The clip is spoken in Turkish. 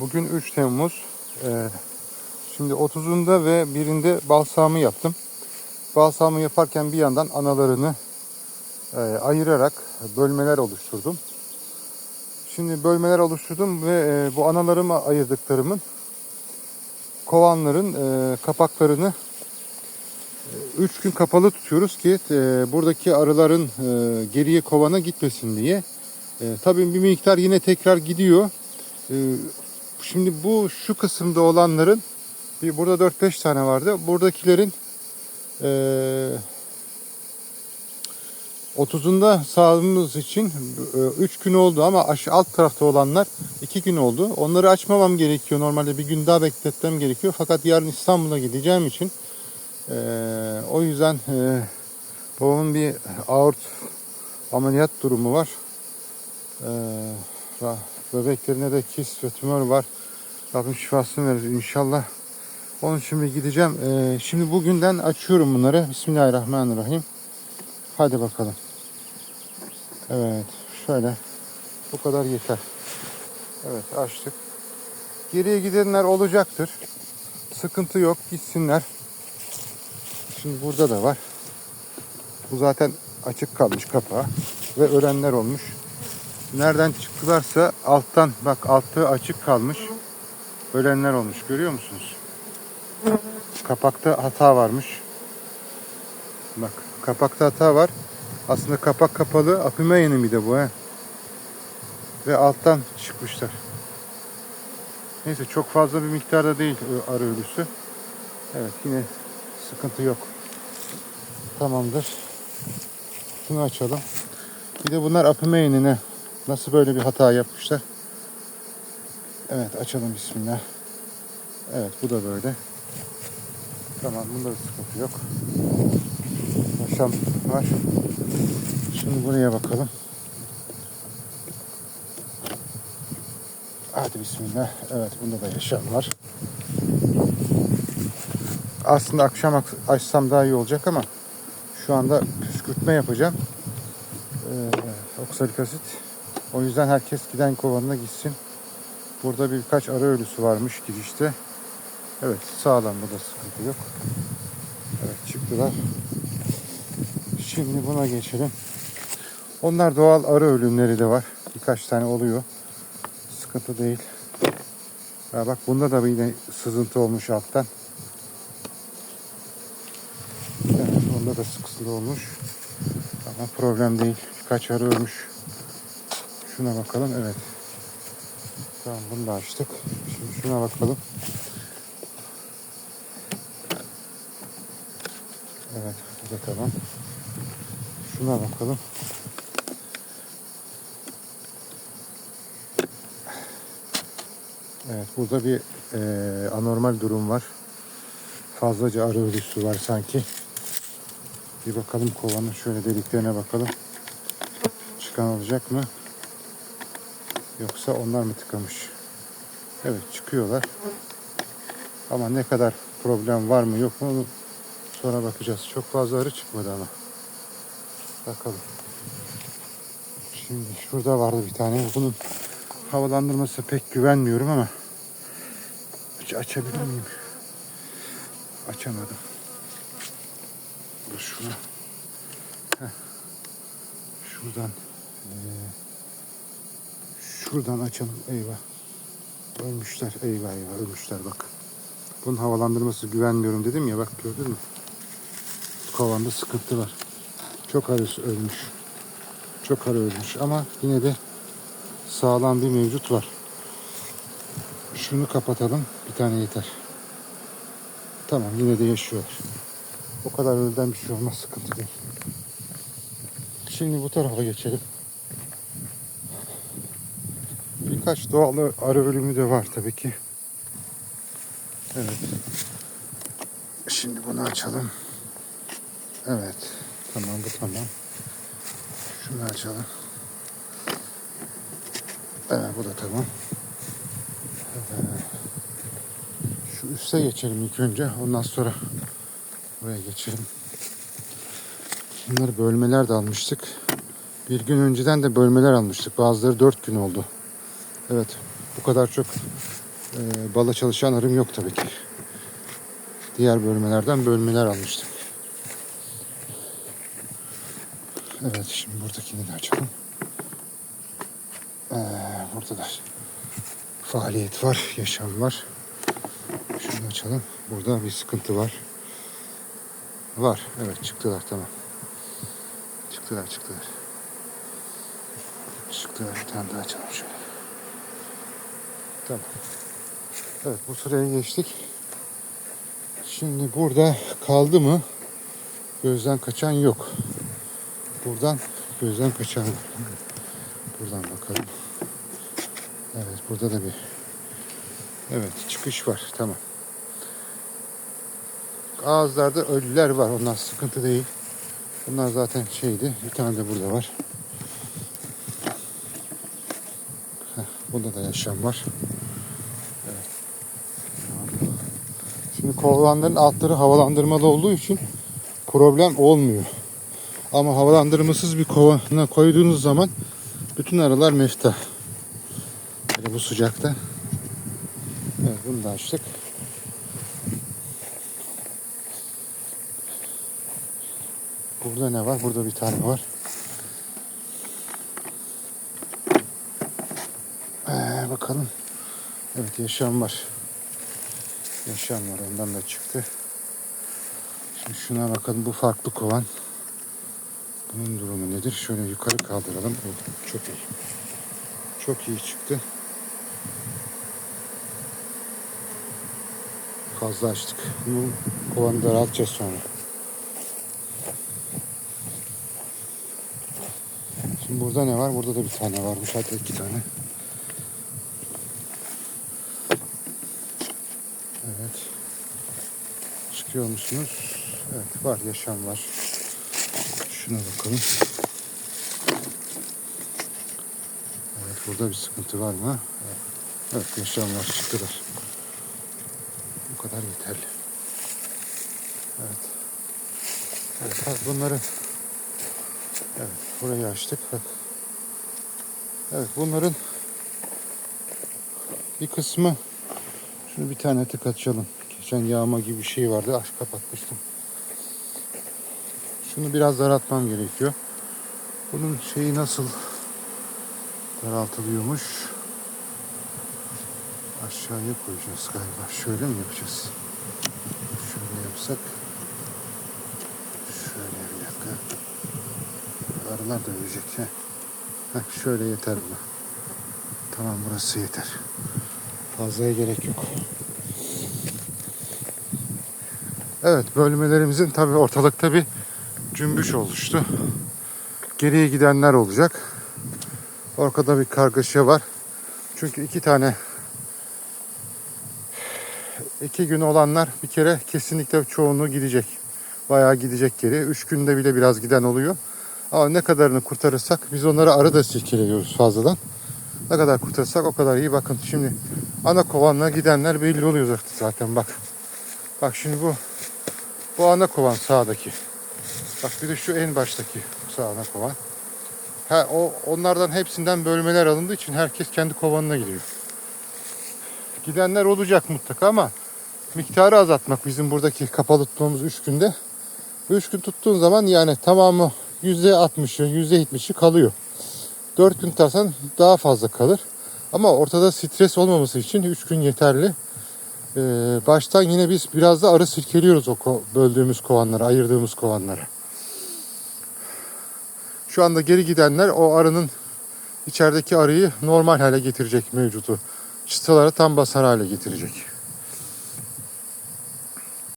Bugün 3 Temmuz. Ee, şimdi 30'unda ve 1'inde balsamı yaptım. Balsamı yaparken bir yandan analarını e, ayırarak bölmeler oluşturdum. Şimdi bölmeler oluşturdum ve e, bu analarımı ayırdıklarımın kovanların e, kapaklarını 3 gün kapalı tutuyoruz ki e, buradaki arıların e, geriye kovana gitmesin diye. E, tabii bir miktar yine tekrar gidiyor. E, şimdi bu şu kısımda olanların bir burada 4-5 tane vardı. Buradakilerin e, 30'unda sağladığımız için 3 gün oldu ama alt tarafta olanlar 2 gün oldu. Onları açmamam gerekiyor. Normalde bir gün daha bekletmem gerekiyor. Fakat yarın İstanbul'a gideceğim için ee, o yüzden e, babamın bir aort ameliyat durumu var. Ra- bebeklerine de kist ve tümör var. Rabbim şifasını verir inşallah. Onun için bir gideceğim. Ee, şimdi bugünden açıyorum bunları. Bismillahirrahmanirrahim. Hadi bakalım. Evet şöyle. Bu kadar yeter. Evet açtık. Geriye gidenler olacaktır. Sıkıntı yok. Gitsinler. Şimdi burada da var. Bu zaten açık kalmış kapağı ve ölenler olmuş. Nereden çıktılarsa alttan bak altı açık kalmış. Ölenler olmuş görüyor musunuz? Kapakta hata varmış. Bak kapakta hata var. Aslında kapak kapalı. Apime yeni bir de bu he. Ve alttan çıkmışlar. Neyse çok fazla bir miktarda değil arı ölüsü. Evet yine sıkıntı yok. Tamamdır. Şunu açalım. Bir de bunlar apime yenine nasıl böyle bir hata yapmışlar. Evet açalım bismillah. Evet bu da böyle. Tamam bunda da sıkıntı yok. Yaşam var. Şimdi buraya bakalım. Hadi bismillah. Evet bunda da yaşam var. Aslında akşam ak- açsam daha iyi olacak ama şu anda püskürtme yapacağım. Ee, oksalik asit. O yüzden herkes giden kovanına gitsin. Burada birkaç arı ölüsü varmış girişte. Evet sağlam burada sıkıntı yok. Evet çıktılar. Şimdi buna geçelim. Onlar doğal arı ölümleri de var. Birkaç tane oluyor. Sıkıntı değil. Ya bak bunda da yine sızıntı olmuş alttan. Evet, onda da sıkıntılı olmuş. Ama problem değil. Birkaç arı ölmüş. Şuna bakalım. Evet. Tamam bunu da açtık. Şimdi şuna bakalım. Evet tamam. Şuna bakalım. Evet burada bir eee, anormal durum var. Fazlaca arı ölüsü var sanki. Bir bakalım kovanın şöyle deliklerine bakalım. Çıkan olacak mı? Yoksa onlar mı tıkamış? Evet çıkıyorlar. Ama ne kadar problem var mı yok mu onu sonra bakacağız. Çok fazla arı çıkmadı ama. Bakalım. Şimdi şurada vardı bir tane. Bunun havalandırması pek güvenmiyorum ama hiç açabilir miyim? Açamadım. Dur şuna. Heh. Şuradan. eee, şuradan açalım. Eyvah. Ölmüşler. Eyvah eyvah ölmüşler bak. Bunun havalandırması güvenmiyorum dedim ya bak gördün mü? Kovanda sıkıntı var. Çok arı ölmüş. Çok arı ölmüş ama yine de sağlam bir mevcut var. Şunu kapatalım. Bir tane yeter. Tamam yine de yaşıyorlar. O kadar ölüden bir şey olmaz sıkıntı değil. Şimdi bu tarafa geçelim. Birkaç doğal arı ölümü de var tabii ki. Evet. Şimdi bunu açalım. Evet. Tamam bu tamam. Şunu açalım. Evet bu da tamam. Şu üste geçelim ilk önce. Ondan sonra buraya geçelim. Bunları bölmeler de almıştık. Bir gün önceden de bölmeler almıştık. Bazıları dört gün oldu. Evet bu kadar çok Ee, bala çalışan arım yok tabii ki. Diğer bölmelerden bölmeler almıştım. Evet şimdi buradakini de açalım. Ee, burada da faaliyet var, yaşam var. Şunu açalım. Burada bir sıkıntı var. Var. Evet çıktılar tamam. Çıktılar çıktılar. Çıktılar. Bir tane daha açalım şöyle. Tamam. Evet bu sıraya geçtik. Şimdi burada kaldı mı? Gözden kaçan yok. Buradan gözden kaçan. Buradan bakalım. Evet burada da bir Evet çıkış var tamam. Ağızlarda ölüler var. Onlar sıkıntı değil. Bunlar zaten şeydi. Bir tane de burada var. Bunda da yaşam var. Evet. Şimdi kovanların altları havalandırmalı olduğu için problem olmuyor. Ama havalandırmasız bir kovana koyduğunuz zaman bütün aralar mefta. Böyle bu sıcakta. Evet bunu da açtık. Burada ne var? Burada bir tane var. Ee, bakalım. Evet yaşam var. Yaşam var. Ondan da çıktı. Şimdi şuna bakalım. Bu farklı kovan. Bunun durumu nedir? Şöyle yukarı kaldıralım. Çok iyi. Çok iyi çıktı. Fazla açtık. Bu kovanı daraltacağız sonra. Şimdi burada ne var? Burada da bir tane varmış. Hatta iki tane. Evet. Çıkıyor musunuz? Evet var. Yaşam var. Şuna bakalım. Evet burada bir sıkıntı var mı? Evet yaşam var. Çıktılar. Bu kadar yeterli. Evet. Evet bak bunları Evet burayı açtık. Bak. Evet bunların bir kısmı şunu bir tane tık açalım. Geçen yağma gibi bir şey vardı. Aç kapatmıştım. Şunu biraz daraltmam gerekiyor. Bunun şeyi nasıl daraltılıyormuş? Aşağıya koyacağız galiba. Şöyle mi yapacağız? Şöyle yapsak. Şöyle bir dakika. Arılar da ölecek. Heh. Heh, şöyle yeter buna. Tamam burası yeter. Fazlaya gerek yok. Evet bölmelerimizin tabi ortalıkta bir cümbüş oluştu. Geriye gidenler olacak. Ortada bir kargaşa var. Çünkü iki tane iki gün olanlar bir kere kesinlikle çoğunluğu gidecek. Bayağı gidecek geri. Üç günde bile biraz giden oluyor. Ama ne kadarını kurtarırsak biz onları arı da silkeliyoruz fazladan. Ne kadar kurtarırsak o kadar iyi. Bakın şimdi ana kovanla gidenler belli oluyor zaten bak. Bak şimdi bu bu ana kovan sağdaki. Bak bir de şu en baştaki sağ ana kovan. Ha, o onlardan hepsinden bölmeler alındığı için herkes kendi kovanına gidiyor. Gidenler olacak mutlaka ama miktarı azaltmak bizim buradaki kapalı tutmamız 3 günde. 3 gün tuttuğun zaman yani tamamı %60'ı, %70'i kalıyor. 4 gün tutarsan daha fazla kalır. Ama ortada stres olmaması için 3 gün yeterli. Ee, baştan yine biz biraz da arı silkeliyoruz o ko- böldüğümüz kovanlara, ayırdığımız kovanlara. Şu anda geri gidenler o arının içerideki arıyı normal hale getirecek mevcutu. Çıtalara tam basar hale getirecek.